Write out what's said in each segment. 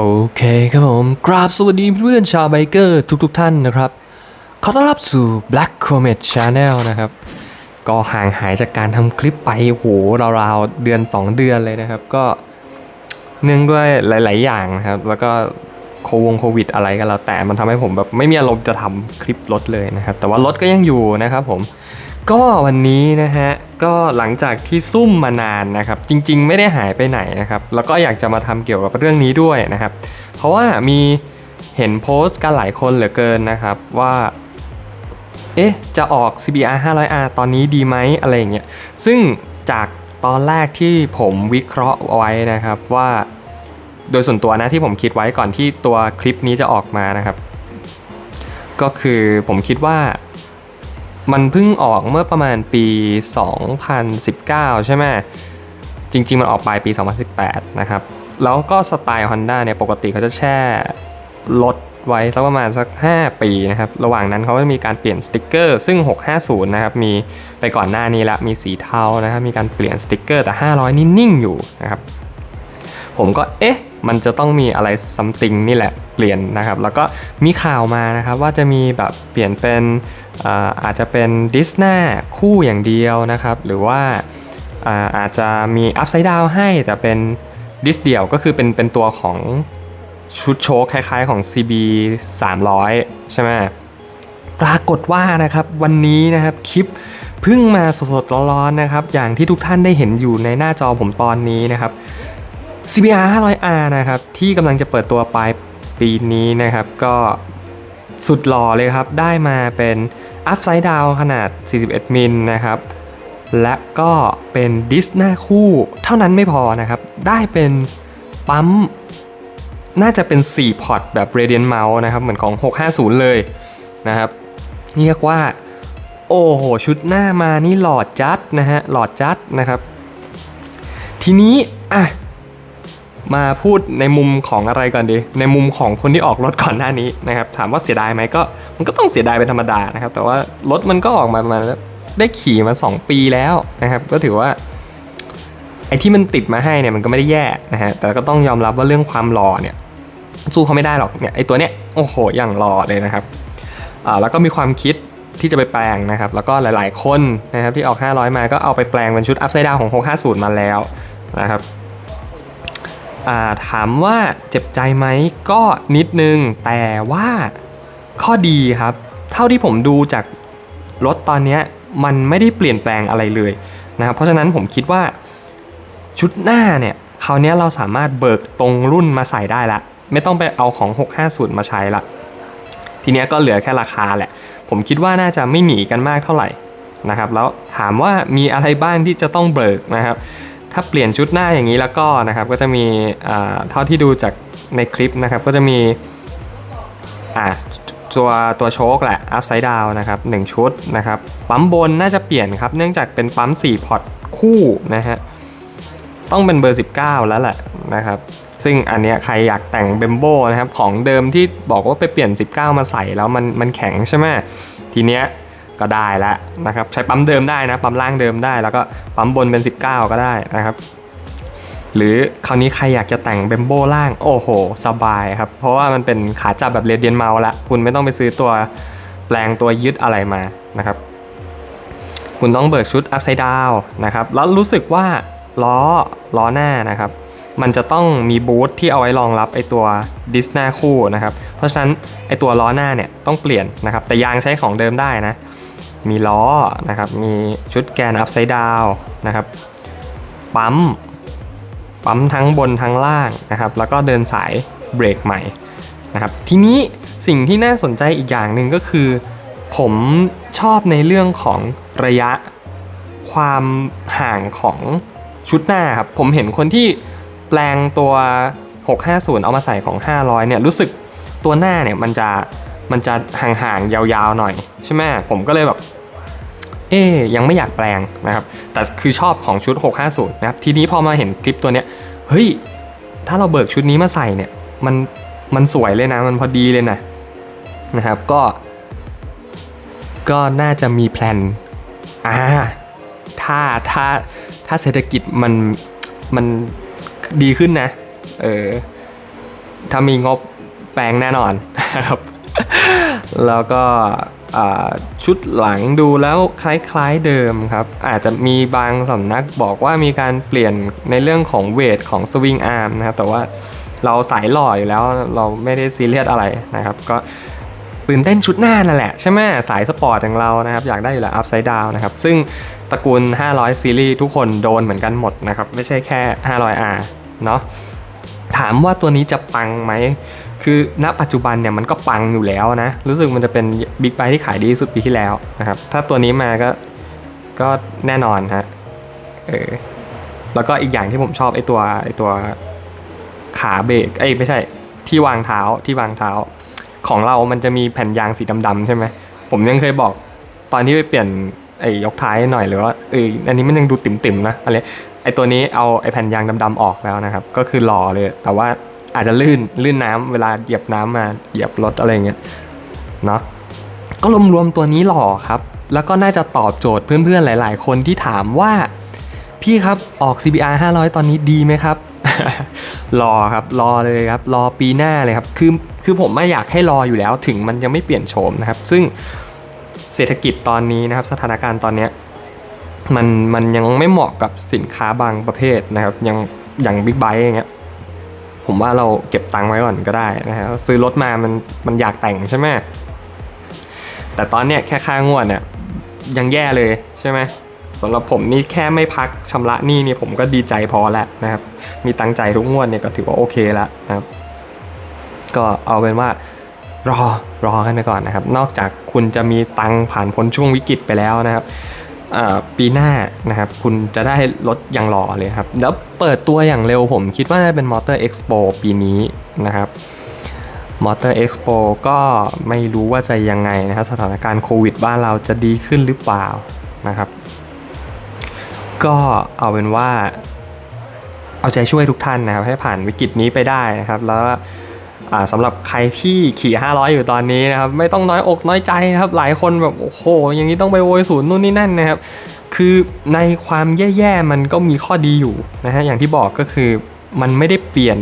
โอเคครับผม กราบสวัสดีเพื่อนชาวไบเกอร์ทุกๆทท่านนะครับ ขอต้อนรับสู่ Black Comet Channel นะครับ ก็ห่างหายจากการทำคลิปไปโอ้โหราวๆ เดือน 2 เดือนเลยนะครับ ก็เนื่องด้วยหลาย ๆ อย่างนะครับ แล้วก็โควงโควิดอะไรก็แล้วแต่มันทำให้ผมแบบไม่มีอารมณ์จะทำคลิปรถเลยนะครับ แต่ว่ารถก็ยังอยู่นะครับผม ก็วันนี้นะฮะก็หลังจากที่ซุ่มมานานนะครับจริง ๆ ไม่ได้หายไปไหนนะครับแล้วก็อยากจะมาทำเกี่ยวกับเรื่องนี้ด้วยนะครับ เพราะว่ามีเห็นโพสต์กันหลายคนเหลือเกินนะครับว่าเอ๊ะจะออก CBR 500R ตอนนี้ดีไหมอะไรเงี้ยซึ่งจากตอนแรกที่ผมวิเคราะห์ไว้นะครับว่า โดยส่วนตัวนะที่ผมคิดไว้ก่อนที่ตัวคลิปนี้จะออกมานะครับ ก็คือผมคิดว่า มันเพิ่งออกเมื่อประมาณปี 2019 ใช่ไหมจริง ๆ มันออกปลายปี 2018 นะครับ แล้วก็สไตล์ Honda เนี่ยปกติเขาจะแช่รถไว้สักประมาณสัก 5 ปีนะครับ ระหว่างนั้นเขาก็มีการเปลี่ยนสติกเกอร์ ซึ่ง 650 นะครับ มีไปก่อนหน้านี้ละ มีสีเทานะครับ มีการเปลี่ยนสติกเกอร์แต่ 500 นี่นิ่งอยู่นะครับ ผมก็เอ๊ะ มันจะต้องมีอะไรซัมติงนี่แหละเปลี่ยนนะครับ แล้วก็มีข่าวมานะครับว่าจะมีแบบเปลี่ยนเป็นอาจจะเป็นดิสนาคู่อย่างเดียวนะครับ หรือว่าอาอาจจะมีอัพไซด์ดาวให้แต่เป็นดิสเดียวก็คือเป็นเป็นตัวของชุดโชคคล้ายๆของ CB 300 ใช่ไหมปรากฏว่านะครับวันนี้นะครับคลิปเพิ่งมาสดๆร้อนๆนะครับ อย่างที่ทุกท่านได้เห็นอยู่ในหน้าจอผมตอนนี้นะครับ CBR 500R นะครับที่กำลังจะเปิดตัวปลายปีนี้นะครับ ก็สุดหล่อเลยครับ ได้มาเป็น Upside Down ขนาด 41 มิลนะครับ และก็เป็นดิสหน้าคู่เท่านั้นไม่พอนะครับ ได้เป็นปั๊ม น่าจะเป็น 4 พอร์ตแบบ Radiant Mouse นะครับ เหมือนของ 650 เลยนะครับเรียกว่า โอ้โห ชุดหน้ามานี่หลอดจัดนะฮะหลอดจัดนะครับ ทีนี้อะ มาพูดในมุมของอะไรก่อนดี ในมุมของคนที่ออกรถก่อนหน้านี้นะครับ ถามว่าเสียดายไหมก็ มันก็ต้องเสียดายเป็นธรรมดานะครับ แต่ว่ารถมันก็ออกมาประมาณได้ขี่มา 2 ปีแล้วนะครับ ก็ถือว่าไอ้ที่มันติดมาให้เนี่ยมันก็ไม่ได้แย่นะฮะ แต่ก็ต้องยอมรับว่าเรื่องความหล่อเนี่ยสู้เขาไม่ได้หรอกเนี่ยไอ้ตัวเนี้ยโอ้โหอย่างหล่อเลยนะครับอ่าแล้วก็มีความคิดที่จะไปแปลงนะครับ แล้วก็หลาย ๆ คนนะครับที่ออก 500 มาก็เอาไปแปลงเป็นชุด Upside Down ของ 650 มาแล้วนะครับ ถามว่าเจ็บใจไหมก็นิดนึง แต่ว่าข้อดีครับ เท่าที่ผมดูจากรถตอนนี้มันไม่ได้เปลี่ยนแปลงอะไรเลยนะครับเพราะฉะนั้นผมคิดว่าชุดหน้าเนี่ยคราวนี้เราสามารถเบิกตรงรุ่นมาใส่ได้ละ ไม่ต้องไปเอาของ 650 มาใช้ละ ทีนี้ก็เหลือแค่ราคาแหละ ผมคิดว่าน่าจะไม่หนีกันมากเท่าไหร่นะครับ แล้วถามว่ามีอะไรบ้างที่จะต้องเบิกนะครับ ถ้าเปลี่ยนชุดหน้าอย่างนี้แล้วก็นะครับก็จะมีเท่าที่ดูจากในคลิปนะครับก็จะมีอ่าตัวตัวโชคแหละ upside down นะครับ1ชุดนะครับปั๊มบนน่าจะเปลี่ยนครับ เนื่องจากเป็นปั๊ม 4 พอร์ตคู่นะฮะต้องเป็นเบอร์ 19 แล้วแหละนะครับซึ่งอันเนี้ยใครอยากแต่งเบมโบนะครับของเดิมที่บอกว่าไปเปลี่ยน 19 มาใส่แล้วมันมันแข็งใช่ไหมทีเนี้ย ก็ได้แล้วนะครับใช้ปั๊มเดิมได้นะปั๊มล่างเดิมได้ แล้วก็ปั๊มบนเป็น 19 ก็ได้นะครับ หรือคราวนี้ใครอยากจะแต่งเบมโบล่างโอ้โห สบายครับ เพราะว่ามันเป็นขาจับแบบเรเดียนเมาส์ละคุณไม่ต้องไปซื้อตัวแปลงตัวยึดอะไรมานะครับ คุณต้องเบิกชุด upside down นะครับแล้วรู้สึกว่าล้อล้อหน้านะครับมันจะต้องมีบูทที่เอาไว้รองรับไอตัวดิสหน้าคู่นะครับ เพราะฉะนั้นไอตัวล้อหน้าเนี่ยต้องเปลี่ยนนะครับ แต่ยางใช้ของเดิมได้นะ มีล้อนะครับ มีชุดแกน upside down นะครับ ปั๊ม ปั๊มทั้งบนทั้งล่างนะครับ แล้วก็เดินสายเบรกใหม่นะครับ ทีนี้สิ่งที่น่าสนใจอีกอย่างหนึ่งก็คือ ผมชอบในเรื่องของระยะความห่างของชุดหน้าครับ ผมเห็นคนที่แปลงตัว 650 เอามาใส่ของ 500 เนี่ย รู้สึกตัวหน้าเนี่ยมันจะ มันจะห่างๆยาวๆหน่อยใช่ไหมผมก็เลยแบบเอ๊ยยังไม่อยากแปลงนะครับ แต่คือชอบของชุด 650 นะครับ ทีนี้พอมาเห็นคลิปตัวเนี้ย เฮ้ย ถ้าเราเบิกชุดนี้มาใส่เนี่ย มัน มันสวยเลยนะ มันพอดีเลยนะ นะครับ ก็ ก็น่าจะมีแพลน อ่า ถ้า ถ้า ถ้าเศรษฐกิจมัน มันดีขึ้นนะ เออ ถ้ามีงบแปลงแน่นอนนะครับ แล้วก็ชุดหลังดูแล้วคล้ายๆเดิมครับ อาจจะมีบางสำนักบอกว่ามีการเปลี่ยนในเรื่องของเวทของสวิงอาร์มนะครับ แต่ว่าเราสายหล่ออยู่แล้วเราไม่ได้ซีเรียสอะไรนะครับ ก็ตื่นเต้นชุดหน้านั่นแหละใช่ไหมสายสปอร์ตอย่างเรานะครับ อยากได้อยู่แล้ว Upside Down นะครับ ซึ่งตระกูล 500 ซีรีส์ทุกคนโดนเหมือนกันหมดนะครับ ไม่ใช่แค่ 500R เนาะถามว่าตัวนี้จะปังไหม คือณปัจจุบันเนี่ยมันก็ปังอยู่แล้วนะ รู้สึกมันจะเป็นบิ๊กไบที่ขายดีที่สุดปีที่แล้วนะครับ ถ้าตัวนี้มาก็ก็แน่นอนฮะเออแล้วก็อีกอย่างที่ผมชอบไอตัวไอตัวขาเบรกเอ้ไม่ใช่ที่วางเท้าที่วางเท้า ของเรามันจะมีแผ่นยางสีดำๆใช่ไหมผมยังเคยบอกตอนที่ไปเปลี่ยนไอ้ยกท้ายหน่อยหรือว่าเอออันนี้มันยังดูติ่มๆนะอะไรไอตัวนี้เอาไอแผ่นยางดำๆออกแล้วนะครับ ก็คือหล่อเลย แต่ว่า อาจจะลื่นลื่นน้ำเวลาเหยียบน้ำมาเหยียบรถอะไรเงี้ยเนาะก็รวมๆตัวนี้หล่อครับ แล้วก็น่าจะตอบโจทย์เพื่อนๆหลาย ๆ คนที่ถามว่า พี่ครับออก CBR 500 ตอนนี้ดีไหมครับ รอครับรอเลยครับ รอปีหน้าเลยครับ คือคือผมไม่อยากให้รออยู่แล้วถึงมันยังไม่เปลี่ยนโฉมนะครับ ซึ่งเศรษฐกิจตอนนี้นะครับ สถานการณ์ตอนเนี้ยมันมันยังไม่เหมาะกับสินค้าบางประเภทนะครับ ยังอย่างบิ๊กไบค์อย่างเงี้ย ผมว่าเราเก็บตังค์ไว้ก่อนก็ได้นะครับซื้อรถมามันมันอยากแต่งใช่ไหมแต่ตอนเนี้ยแค่ค่างวดเนี่ยยังแย่เลยใช่ไหมสำหรับผมนี่แค่ไม่พักชำระหนี้นี่ผมก็ดีใจพอแล้วนะครับ มีตังค์ใจทุกงวดเนี่ยก็ถือว่าโอเคแล้วนะครับ ก็เอาเป็นว่ารอรอกันไปก่อนนะครับ นอกจากคุณจะมีตังค์ผ่านพ้นช่วงวิกฤตไปแล้วนะครับ ปีหน้านะครับคุณจะได้รถอย่างหล่อเลยครับ แล้วเปิดตัวอย่างเร็วผมคิดว่าน่าจะเป็นมอเตอร์เอ็กซ์โปปีนี้นะครับมอเตอร์เอ็กซ์โปก็ไม่รู้ว่าจะยังไงนะครับสถานการณ์โควิดบ้านเราจะดีขึ้นหรือเปล่านะครับ ก็เอาเป็นว่าเอาใจช่วยทุกท่านนะครับ ให้ผ่านวิกฤตนี้ไปได้นะครับ แล้ว สำหรับใครที่ขี่ 500 อยู่ตอนนี้นะครับไม่ต้องน้อยอกน้อยใจนะครับหลายคนแบบโอ้โห อย่างนี้ต้องไปโวยศูนย์นู่นนี่นั่นนะครับคือในความแย่ๆมันก็มีข้อดีอยู่นะฮะอย่างที่บอกก็คือมันไม่ได้เปลี่ยน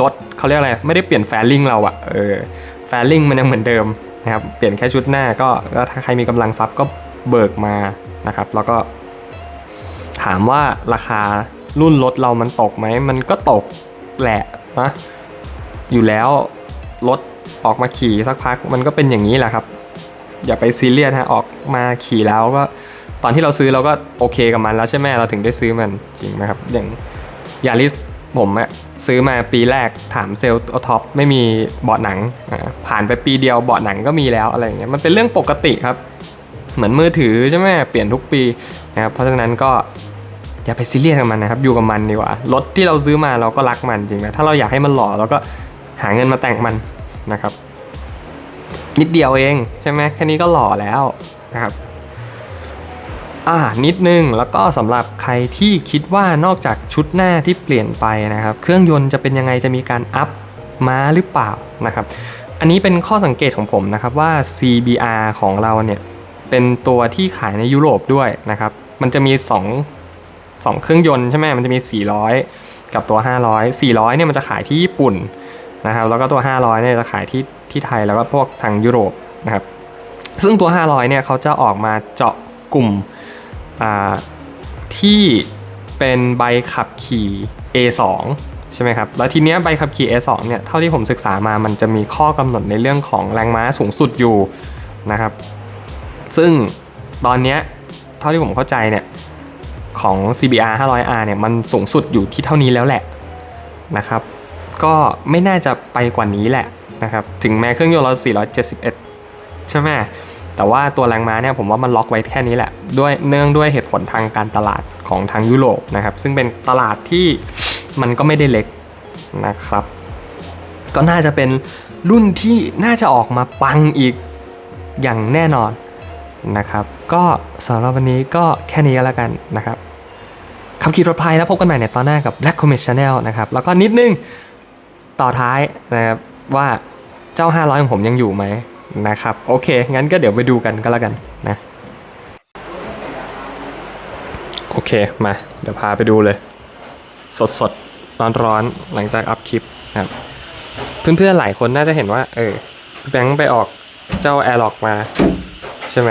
รถเขาเรียกอะไรไม่ได้เปลี่ยนแฟลิงเราอะเออแฟลิงมันยังเหมือนเดิมนะครับเปลี่ยนแค่ชุดหน้าก็ถ้าใครมีกำลังทรัพย์ก็เบิกมานะครับ แล้วก็ ถามว่าราคารุ่นรถเรามันตกไหมมันก็ตกแหละนะ อยู่แล้วรถออกมาขี่สักพักมันก็เป็นอย่างนี้แหละครับ อย่าไปซีเรียสฮะออกมาขี่แล้วก็ตอนที่เราซื้อเราก็โอเคกับมันแล้วใช่ไหมเราถึงได้ซื้อมันจริงไหมครับ อย่างยาริสผมอะซื้อมาปีแรกถามเซลล์ตัวท็อปไม่มีเบาะหนังอ่าผ่านไปปีเดียวเบาะหนังก็มีแล้วอะไรอย่างเงี้ยมันเป็นเรื่องปกติครับ เหมือนมือถือใช่ไหมเปลี่ยนทุกปีนะครับเพราะฉะนั้นก็อย่าไปซีเรียสกับมันนะครับอยู่กับมันดีกว่ารถที่เราซื้อมาเราก็รักมันจริงไหมถ้าเราอยากให้มันหล่อเราก็ หาเงินมาแต่งมันนะครับ นิดเดียวเองใช่ไหมแค่นี้ก็หล่อแล้วนะครับอ่านิดนึงแล้วก็สำหรับใครที่คิดว่านอกจากชุดหน้าที่เปลี่ยนไปนะครับ เครื่องยนต์จะเป็นยังไงจะมีการอัพมาหรือเปล่านะครับ อันนี้เป็นข้อสังเกตของผมนะครับว่า CBR ของเราเนี่ยเป็นตัวที่ขายในยุโรปด้วยนะครับ มันจะมี 2 2 เครื่องยนต์ใช่ไหมมันจะมี 400 กับตัว 500 400เนี่ยมันจะขายที่ญี่ปุ่น นะครับแล้วก็ตัว 500เนี่ยจะขายที่ที่ไทยแล้วก็พวกทางยุโรปนะครับซึ่งตัว 500เนี่ยเขาจะออกมาเจาะกลุ่มที่เป็นใบขับขี่ A2 ใช่ไหมครับ แล้วทีเนี้ยใบขับขี่ A2 เนี่ย เท่าที่ผมศึกษามา มันจะมีข้อกำหนดในเรื่องของแรงม้าสูงสุดอยู่นะครับ ซึ่งตอนเนี้ยเท่าที่ผมเข้าใจเนี่ย ของ CBR 500R เนี่ย มันสูงสุดอยู่ที่เท่านี้แล้วแหละนะครับ ก็ไม่น่าจะไปกว่านี้แหละนะครับ ถึงแม้เครื่องยนต์เรา 471 ใช่ไหมแต่ว่าตัวแรงม้าเนี่ยผมว่ามันล็อกไว้แค่นี้แหละ ด้วยเนื่องด้วยเหตุผลทางการตลาดของทางยุโรปนะครับ ซึ่งเป็นตลาดที่มันก็ไม่ได้เล็กนะครับ ก็น่าจะเป็นรุ่นที่น่าจะออกมาปังอีกอย่างแน่นอนนะครับ ก็สำหรับวันนี้ก็แค่นี้ก็แล้วกันนะครับขับขี่รถภัยแล้วพบกันใหม่ในตอนหน้ากับ Black Comet Channel นะครับ แล้วก็นิดนึง ต่อท้ายนะครับว่าเจ้า 500 ของผมยังอยู่ไหมนะครับ โอเค งั้นก็เดี๋ยวไปดูกันก็แล้วกันนะ โอเค มา เดี๋ยวพาไปดูเลย สดสดร้อนๆหลังจากอัพคลิปนะครับเพื่อนๆหลายคนน่าจะเห็นว่า เออแบงค์ไปออกเจ้า a i r l o c k มา ใช่ไหม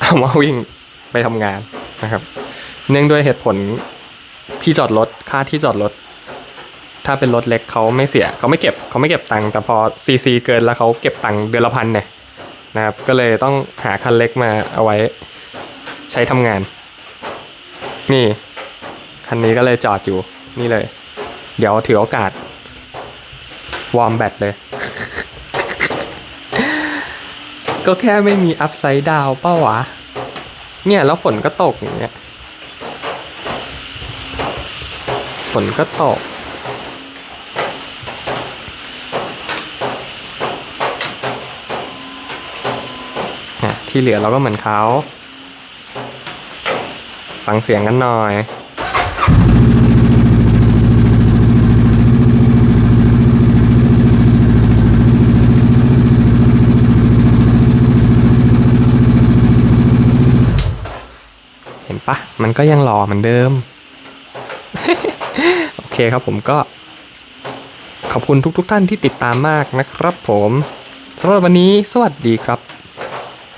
เอามาวิ่งไปทำงานนะครับ เนื่องด้วยเหตุผลที่จอดรถค่าที่จอดรถ ถ้าเป็นรถเล็กเขาไม่เสียเขาไม่เก็บเขาไม่เก็บตังค์แต่พอซีซีเกินแล้วเขาเก็บตังค์เดือนละพันเนี่ยนะครับก็เลยต้องหาคันเล็กมาเอาไว้ใช้ทำงาน นี่คันนี้ก็เลยจอดอยู่นี่เลย เดี๋ยวถือโอกาส วอร์มแบตเลย ก็แค่ไม่มีอัพไซด์ดาวเป้าวะ เนี่ยแล้วฝนก็ตกอย่างเงี้ยฝนก็ตก ที่เหลือเราก็เหมือนเขา ฟังเสียงกันหน่อยเห็นปะมันก็ยังหล่อเหมือนเดิม โอเคครับผมก็ ขอบคุณทุกๆทท่านที่ติดตามมากนะครับผมสำหรับวันนี้สวัสดีครับ